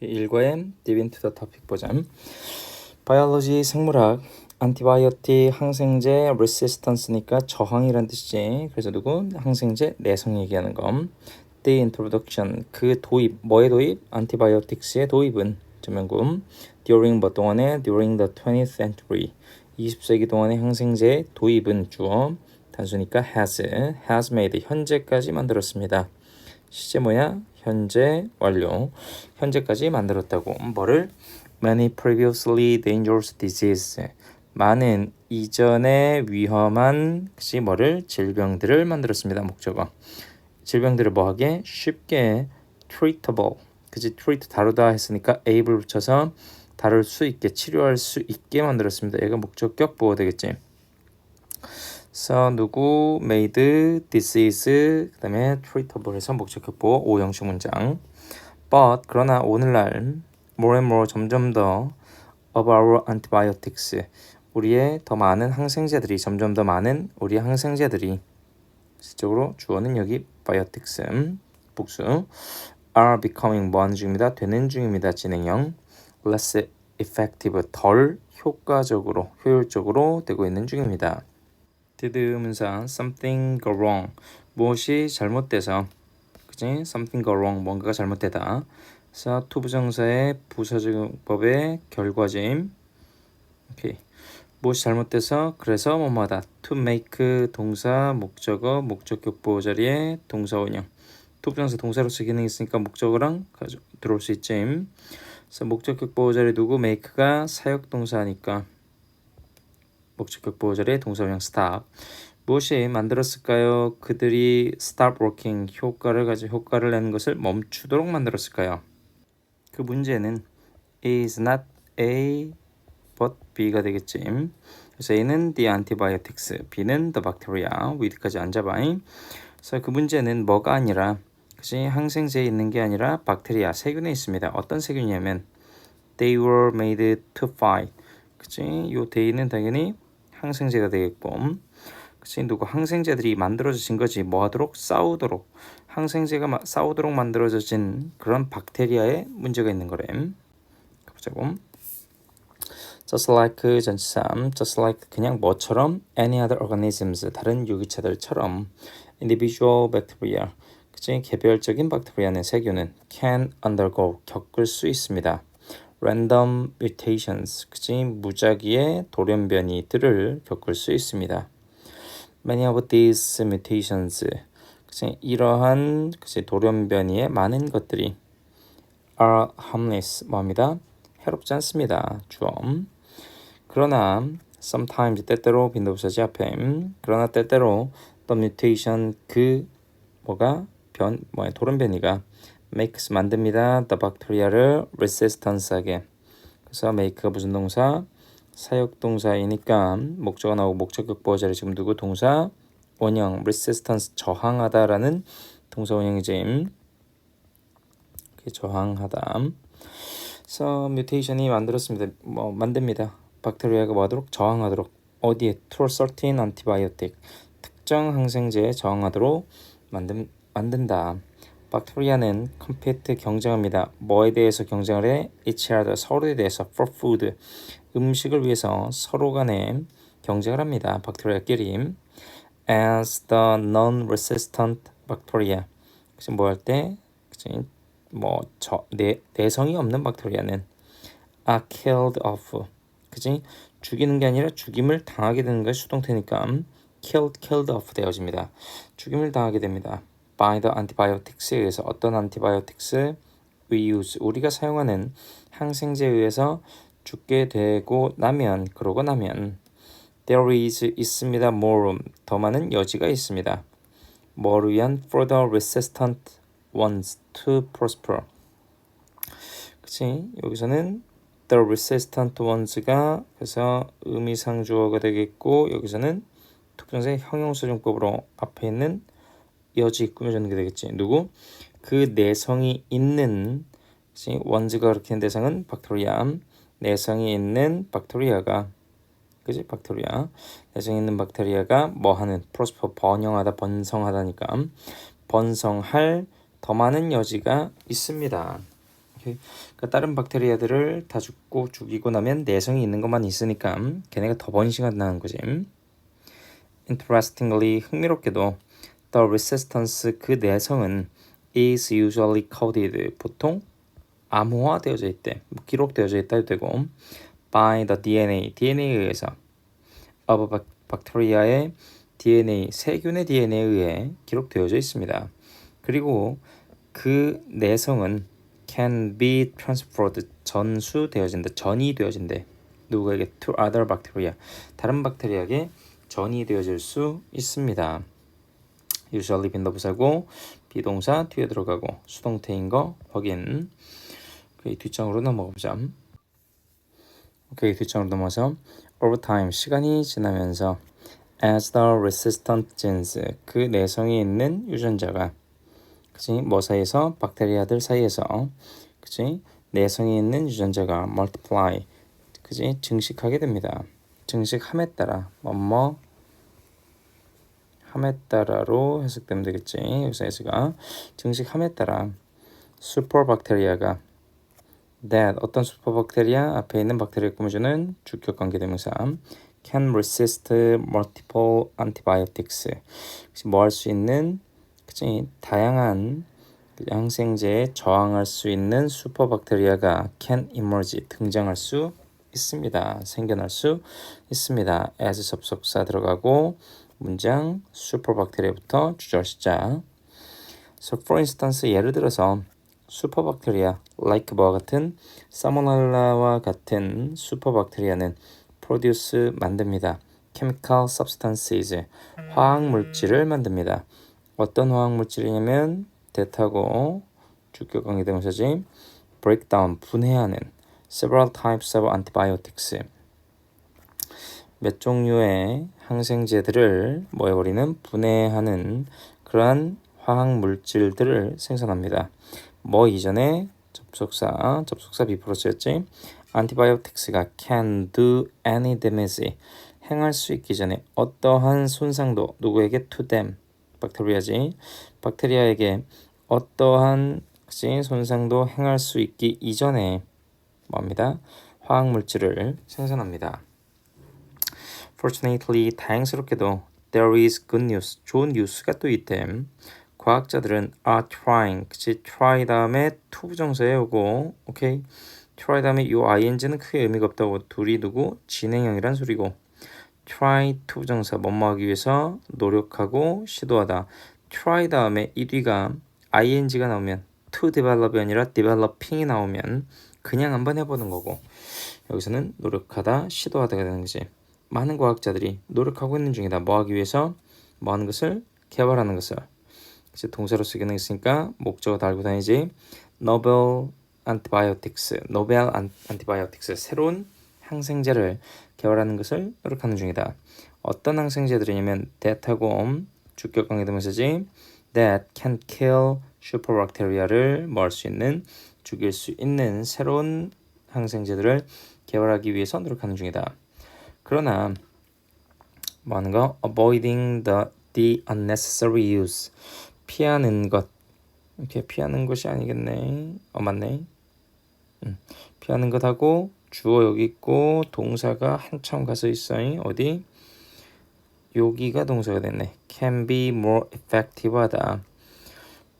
일과의 Deep into the topic 보자. 바이올로지 생물학 안티바이오틱 항생제 레시스턴스니까 저항이란 뜻이지. 그래서 누구 항생제 내성 얘기하는 거. The introduction 그 도입 뭐의 도입? 안티바이오틱스의 도입은 전면금 during 뭐 동안에 during the 20th century 20세기 동안의 항생제 도입은 주어 단수니까 has has made 현재까지 만들었습니다. 시제 뭐야? 현재 완료. 현재까지 만들었다고. 뭐를? Many previously dangerous disease. 많은 이전에 위험한 그치 뭐를 질병들을 만들었습니다. 목적어. 질병들을 뭐하게 쉽게 treatable. 그치 treat 다루다 했으니까 able 붙여서 다룰 수 있게 치료할 수 있게 만들었습니다. 얘가 목적격 보호 되겠지. So 누구 made disease 그다음에 treatable 해서 목적격 보호 오형식 문장. but 그러나 오늘날 more and more 점점 더 of our antibiotics 우리의 더 많은 항생제들이 점점 더 많은 우리의 항생제들이 실적으로 주어는 여기 biotics 복수 are becoming 뭐 하는 중입니다. 되는 중입니다. 진행형 less effective 덜 효과적으로 효율적으로 되고 있는 중입니다. Did 문사 something go wrong. 무엇이 잘못돼서 그지 something go wrong. 뭔가가 잘못되다. 그래서 투부정사의 부사적법의 결과짐. 오케이. 무엇이 잘못돼서 그래서 뭐뭐하다. to make 동사 목적어 목적격 보호 자리에 동사 원형. 투부정사 동사로서 기능이 있으니까 목적어랑 들어올 수 있지. 그래서 목적격 보호 자리 누구 make가 사역 동사니까 목적격 보호 자리에 동사 원형 stop 무엇이 만들었을까요? 그들이 stop working 효과를 가지 효과를 내는 것을 멈추도록 만들었을까요? 그 문제는 is not A but B가 되겠지. 그래서 A는 the antibiotics, B는 the bacteria. 안 잡아. 그래서 그 문제는 뭐가 아니라 그지 항생제에 있는 게 아니라 박테리아 세균에 있습니다. 어떤 세균이냐면 they were made to fight. 그지 요 they는 당연히 항생제가 되겠고 누구 항생제들이 만들어진 거지 뭐 하도록 싸우도록 항생제가 마, 싸우도록 만들어진 그런 박테리아에 문제가 있는 거래 보자고. Just like 전치삼 just like 그냥 뭐처럼 any other organisms 다른 유기체들처럼 individual bacteria 그치 개별적인 박테리아는 세균은 can undergo 겪을 수 있습니다 random mutations 그치? 무작위의 돌연변이들을 겪을 수 있습니다. Many of these mutations 그치? 이러한 그치? 돌연변이의 많은 것들이 are harmless 뭐합니다? 해롭지 않습니다. 주엄. 그러나 sometimes 때때로 빈도부사지 앞에 그러나 때때로 the mutation 그 뭐가? 변 뭐야 돌연변이가 makes 만듭니다. The bacteria를 resistance하게. 그래서 make가 무슨 동사? 사역 동사이니까 목적어 나오고 목적격 보호 자리 지금 누구? 동사 원형 resistance 저항하다라는 동사 원형이지. 저항하다. 그래서 뮤테이션이 만들었습니다. 뭐 만듭니다. 박테리아가 뭐하도록? 저항하도록. 어디에? to certain antibiotic. 특정 항생제에 저항하도록 만든, 만든다 박테리아는 컴피트 경쟁합니다. 뭐에 대해서 경쟁을 해? each other 서로에 대해서 for food 음식을 위해서 서로 간에 경쟁을 합니다. 박테리아끼리 as the non-resistant bacteria 그래서 뭐할 때 뭐저 내성이 없는 박테리아는 are killed off 그지 죽이는 게 아니라 죽임을 당하게 되는 것이 수동태니까 killed killed off 되어집니다. 죽임을 당하게 됩니다. By the antibiotics에 의해서 어떤 antibiotics we use 우리가 사용하는 항생제에 의해서 죽게 되고 나면 그러고 나면 there is 있습니다 more 더 많은 여지가 있습니다. 뭐를 위한 further resistant ones to prosper. 그치 여기서는 the resistant ones가 그래서 의미상주어가 되겠고 여기서는 특정세 형용사정법으로 앞에 있는 여지 꾸며주는 게 되겠지. 누구? 그 내성이 있는? 원즈가 가리키는 대상은 박테리아. 내성이 있는 박테리아가 그지? 박테리아. 내성이 있는 박테리아가 뭐 하는? 프로스퍼 번영하다 번성하다니까 번성할 더 많은 여지가 있습니다. 그러니까 다른 박테리아들을 다 죽고 죽이고 나면 내성이 있는 것만 있으니까 걔네가 더 번식한다는 거지. Interestingly 흥미롭게도 the resistance 그 내성은 is usually coded 보통 암호화되어져 있대. 뭐 기록되어져 있다 해도 되고 by the DNA DNA에 의해서 of a bacteria의 DNA 세균의 DNA에 의해 기록되어져 있습니다. 그리고 그 내성은 can be transferred 전수되어진다. 전이되어진대. 누구에게 to other bacteria 다른 박테리아에게 전이되어질 수 있습니다. Usually 빈도부사고 비동사 뒤에 들어가고 수동태인 거 확인. 오케이 뒷장으로 넘어가 보자. 오케이 뒷장으로 넘어서 over time 시간이 지나면서 as the resistant genes 그 내성이 있는 유전자가 그치 뭐 사이에서 박테리아들 사이에서 그치 내성이 있는 유전자가 multiply 그치 증식하게 됩니다. 증식함에 따라 뭐뭐 함에 따라로 해석되면 되겠지. 여기서 S가 증식함에 따라 슈퍼박테리아가 that 어떤 슈퍼박테리아 앞에 있는 박테리아 꾸며주는 주격 관계대명사 can resist multiple antibiotics 뭐 할 수 있는 그치 다양한 항생제에 저항할 수 있는 슈퍼박테리아가 can emerge 등장할 수 있습니다. 생겨날 수 있습니다. as 접속사 들어가고 문장 슈퍼박테리아부터 주절 시작. So for instance 예를 들어서 슈퍼박테리아 like 뭐와 같은 사모날라와 같은 슈퍼박테리아는 produce 만듭니다. chemical substances 화학 물질을 만듭니다. 어떤 화학 물질이냐면 대타고 주격 관계 대명사지 breakdown 분해하는 several types of antibiotics 몇 종류의 항생제들을 뭐 해버리는 분해하는 그러한 화학 물질들을 생산합니다. 뭐 이전에 접속사 접속사 비프로 쓰였지 antibiotics가 can do any damage 행할 수 있기 전에 어떠한 손상도 누구에게 to them 박테리아지 박테리아에게 어떠한 그치? 손상도 행할 수 있기 이전에 뭡니다 화학 물질을 생산합니다. Fortunately, 다행스럽게도 there is good news. 좋은 뉴스가 또 있대. 과학자들은 are trying. 그치? try 다음에 to 부정사에 오고, 오케이? try 다음에 요 ing는 크게 의미가 없다고 둘이 두고 진행형이란 소리고 try to 부정사 뭐뭐 하기 위해서 노력하고 시도하다. try 다음에 이 뒤가 ing가 나오면 to develop이 아니라 developing이 나오면 그냥 한번 해보는 거고 여기서는 노력하다, 시도하다가 되는 거지. 많은 과학자들이 노력하고 있는 중이다. 뭐 하기 위해서? 뭐 하는 것을? 개발하는 것을. 이제 동사로 쓰기는 있으니까 목적어 달고 다니지. 노벨 안티바이오틱스, 노벨 안티바이오틱스, 새로운 항생제를 개발하는 것을 노력하는 중이다. 어떤 항생제들이냐면 that하고 주격 관계 대명사지 that can kill 슈퍼박테리아를 뭐 할 수 있는 죽일 수 있는 새로운 항생제들을 개발하기 위해서 노력하는 중이다. 그러나 거? avoiding the, the unnecessary use 피하는 것 이렇게 피하는 것이 아니겠네. 어 맞네. 음, 피하는 것하고 주어 여기 있고 동사가 한참 가서 있어요. 어디? 여기가 동사가 됐네. can be more effective하다.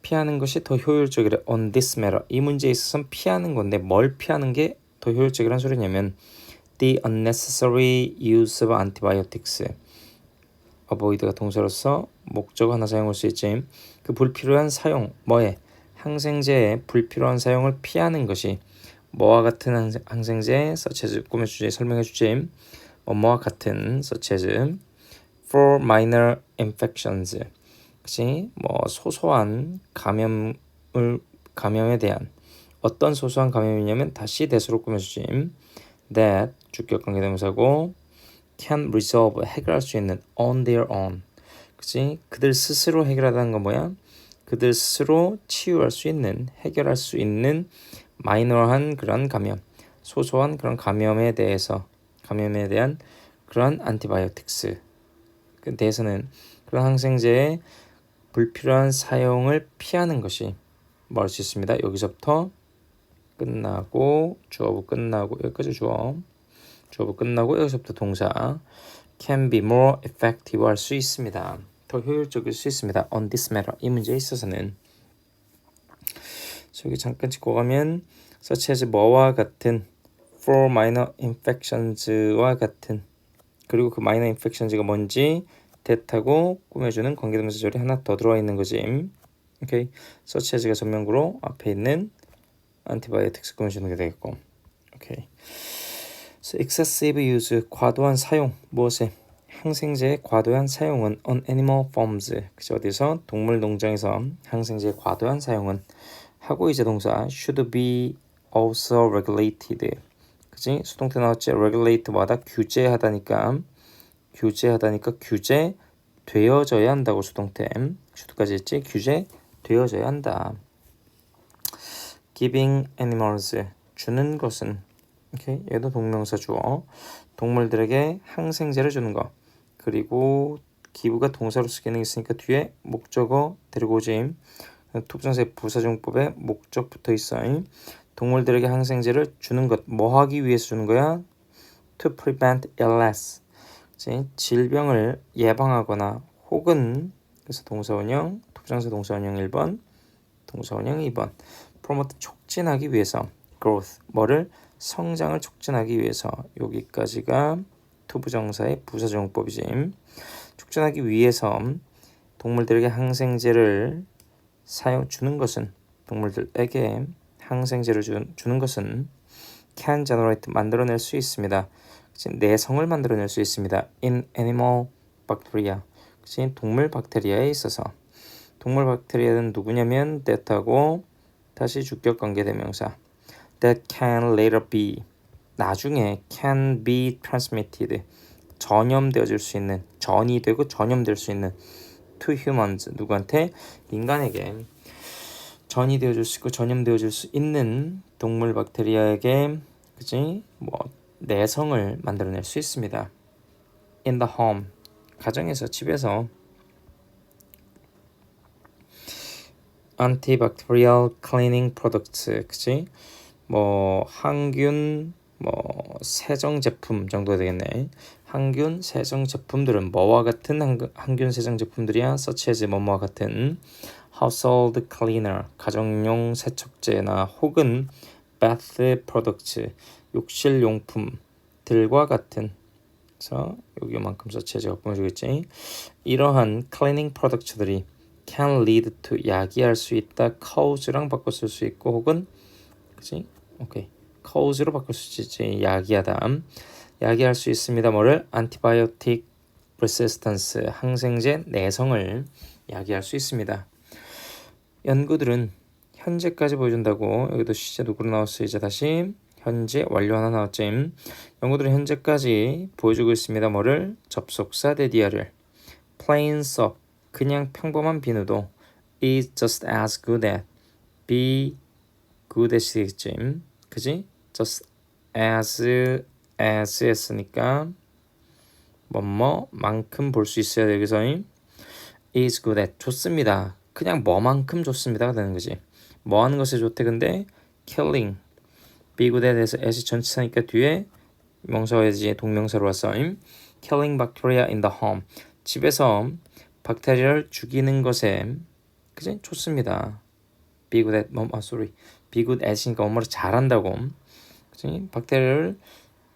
피하는 것이 더 효율적이래. on this matter. 이 문제에 있어서는 피하는 건데 뭘 피하는 게 더 효율적이란 소리냐면 the unnecessary use of antibiotics. avoid가 동사로서 목적 하나 사용할 수 있지. 그 불필요한 사용, 뭐에 항생제의 불필요한 사용을 피하는 것이 뭐와 같은 항생제, such as 꾸며주지, 설명해 주지. 뭐와 같은 such as for minor infections. 그치? 뭐 소소한 감염을 감염에 대한 어떤 소소한 감염이냐면 다시 대수로 꾸며주지. that 주격 관계 대명사고 can resolve 해결할 수 있는 on their own. 그치? 그들 스스로 해결하다는 건 뭐야? 그들 스스로 치유할 수 있는 해결할 수 있는 마이너한 그런 감염, 소소한 그런 감염에 대해서 감염에 대한 그런 안티바이오틱스 그 대해서는 그런 항생제의 불필요한 사용을 피하는 것이 뭐할수 있습니다. 여기서부터 끝나고 주어부 끝나고 여기까지 주어 주어부 끝나고 여기서부터 동사 can be more effective 할 수 있습니다. 더 효율적일 수 있습니다. on this matter 이 문제에 있어서는 저기 잠깐 짚고 가면 such as 뭐와 같은 for minor infections와 같은 그리고 그 minor infections가 뭔지 that하고 꾸며주는 관계대명사 절이 하나 더 들어와 있는 거지. 오케이. such as가 전명구로 앞에 있는 antibiotics 꾸며주는 게 되겠고. 오케이. Excessive use 과도한 사용 무엇에? 항생제의 과도한 사용은 on animal farms 그죠 어디서? 동물 농장에서 항생제의 과도한 사용은 하고 이제 동사 should be also regulated. 그지? 수동태 나왔지? regulate마다 규제하다니까. 규제하다니까 규제 되어져야 한다고 수동태. should까지 했지? 규제 되어져야 한다. giving animals 주는 것은 오케이 얘도 동명사 주어. 동물들에게 항생제를 주는 거. 그리고 기부가 동사로서 기능이 있으니까 뒤에 목적어 데리고 오지 투부정사의 부사정법에 목적 붙어 있어 동물들에게 항생제를 주는 것. 뭐 하기 위해서 주는 거야? to prevent illness? 질병을 예방하거나 혹은 그래서 동사 원형 투부정사 동사 원형 1번 동사 원형 2번. promote 촉진하기 위해서. growth. 뭐를 성장을 촉진하기 위해서 여기까지가 투부정사의 부사정법이지 촉진하기 위해서 동물들에게 항생제를 사용 주는 것은 동물들에게 항생제를 주, 주는 것은 generate 만들어낼 수 있습니다. 내성을 만들어낼 수 있습니다. in animal bacteria 그치? 동물 박테리아에 있어서 동물 박테리아는 누구냐면 that하고 다시 주격 관계 대명사 that can later be. 나중에 can be transmitted. 전염되어질 수 있는 전이 되고 전염될 수 있는 to humans 누구한테? 인간에게. 전이 되어질 수 있고 전염되어질 수 있는 동물 박테리아에게 그지 뭐 내성을 만들어낼 수 있습니다. in the home. 가정에서 집에서. Antibacterial cleaning products 그지 뭐 항균 뭐 세정 제품 정도가 되겠네. 항균 세정 제품들은 뭐와 같은 항균 세정 제품들이야? as 뭐뭐와 같은 household cleaner 가정용 세척제나 혹은 bath products 욕실 용품들과 같은 그래서 여기만큼 서치해 제가 보여주겠지 이러한 cleaning products들이 can lead to 야기할 수 있다 cause랑 바꿔 쓸 수 있고 혹은 그지 오케이. cause로 바꿀 수 있지 야기하다 야기할 수 있습니다. 뭐를? Antibiotic resistance 항생제 내성을 야기할 수 있습니다. 연구들은 현재까지 보여준다고 여기도 시제 누구로 나왔어? 이제 다시 현재 완료 하나 나왔지. 연구들은 현재까지 보여주고 있습니다. 뭐를? 접속사 데디아를 plain soap 그냥 평범한 비누도 is just as good at be good at이겠지 그지? Just as as 했으니까 뭐뭐만큼 볼 수 있어야 돼 여기서 is good at 좋습니다. 그냥 뭐만큼 좋습니다가 되는 거지. 뭐 하는 것에 좋대? 근데 killing be good에 대해서 at이 전치사니까 뒤에 명사와야지. 동명사로 왔어 killing bacteria in the home. 집에서 박테리아를 죽이는 것에 그지? 좋습니다. Be good at 뭐, 아 sorry good at이니까 뭐뭐를 잘한다고. 그지 박테리아를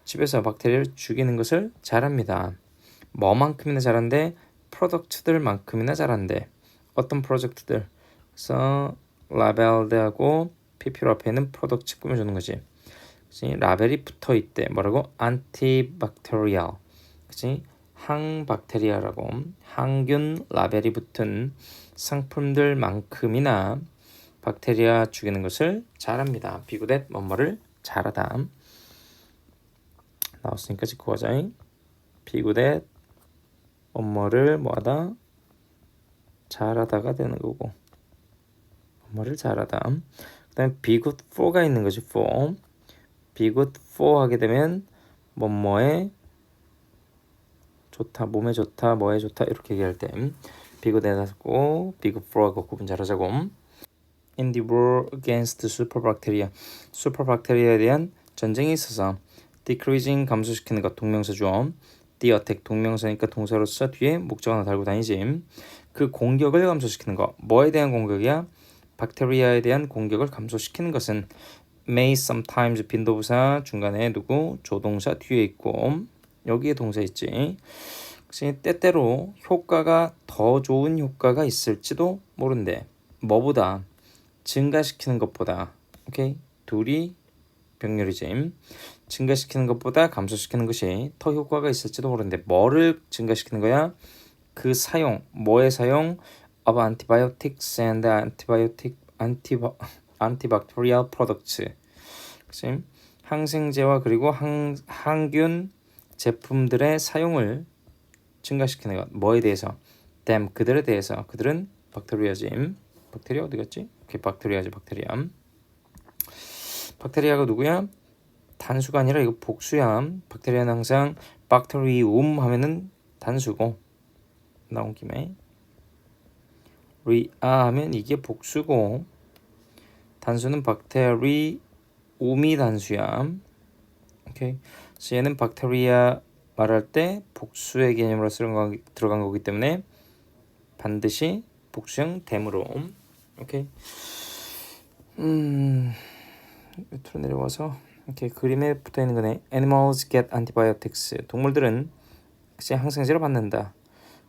집에서 박테리아를 죽이는 것을 잘합니다. 뭐만큼이나 잘한데 프로덕트들만큼이나 잘한대. 어떤 프로젝트들? 그래서 라벨드하고 PP로 앞에는 프로덕트 꾸며주는 거지. 그치? 라벨이 붙어 있대. 뭐라고? 안티박테리얼 그치? 항박테리아라고. 항균 라벨이 붙은 상품들만큼이나 박테리아 죽이는 것을 잘합니다. 비구댓 뭐뭐를 잘하다. 나왔으니까 가자. 비구댓 뭐뭐를 뭐하다 잘하다가 되는 거고 뭐를 잘하다 그 be good for가 있는 거지 for be good for 하게 되면 뭐뭐에 좋다 몸에 좋다 뭐에 좋다 이렇게 얘기할 때 해가지고 be good for하고 구분 잘하자고 in the war against superbacteria. 슈퍼박테리아에 대한 전쟁이 있어서 decreasing 감소시키는 것 동명사죠. the attack 동명사니까 동사로서 뒤에 목적 하나 달고 다니지. 그 공격을 감소시키는 거. 뭐에 대한 공격이야? 박테리아에 대한 공격을 감소시키는 것은 may sometimes 빈도부사 중간에 누구 조동사 뒤에 있고 여기에 동사 있지. 그치 때때로 효과가 더 좋은 효과가 있을지도 모른대. 뭐보다 증가시키는 것보다 오케이 둘이 병렬이지. 증가시키는 것보다 감소시키는 것이 더 효과가 있을지도 모르는데 뭐를 증가시키는 거야? 그 사용 뭐의 사용 of antibiotics and antibiotic antiba, antibacterial products 그치? 항생제와 그리고 항, 항균 제품들의 사용을 증가시키는 것 뭐에 대해서 them 그들에 대해서 그들은 박테리아지 박테리아 어디 갔지? 오케이 박테리아지 박테리아 박테리아가 누구야? 단수가 아니라 이거 복수야. 박테리아는 항상 박테리움 하면은 단수고 나온 김에. 리아 하면 이게 복수고 단수는 박테리움이 단수야. 오케이. 그래서 얘는 박테리아 말할 때 복수의 개념으로 쓰는 거, 들어간 거기 때문에 반드시 복수형 댐으로 오케이. 음 밑으로 내려와서 이렇게 그림에 붙어 있는 거네. Animals get antibiotics. 동물들은 그치 항생제를 받는다.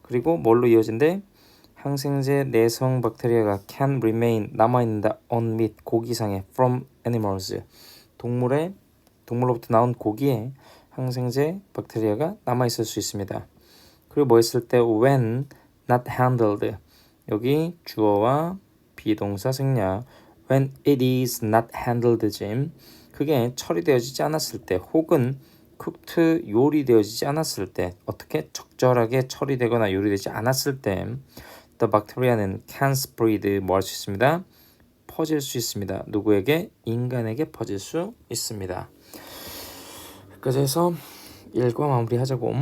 그리고 뭘로 이어진대 항생제 내성 박테리아가 can remain 남아 있는다. on meat 고기상에 from animals. 동물의 동물로부터 나온 고기에 항생제 박테리아가 남아 있을 수 있습니다. 그리고 뭐 했을 때? when not handled. 여기 주어와 비동사 생략 when it is not handled 짐 그게 처리되어지지 않았을 때 혹은 cooked 요리되어지지 않았을 때 어떻게 적절하게 처리되거나 요리되지 않았을 때 the bacteria는 can spread 뭐 할 수 있습니다. 퍼질 수 있습니다. 누구에게? 인간에게 퍼질 수 있습니다. 해서 1과 마무리하자고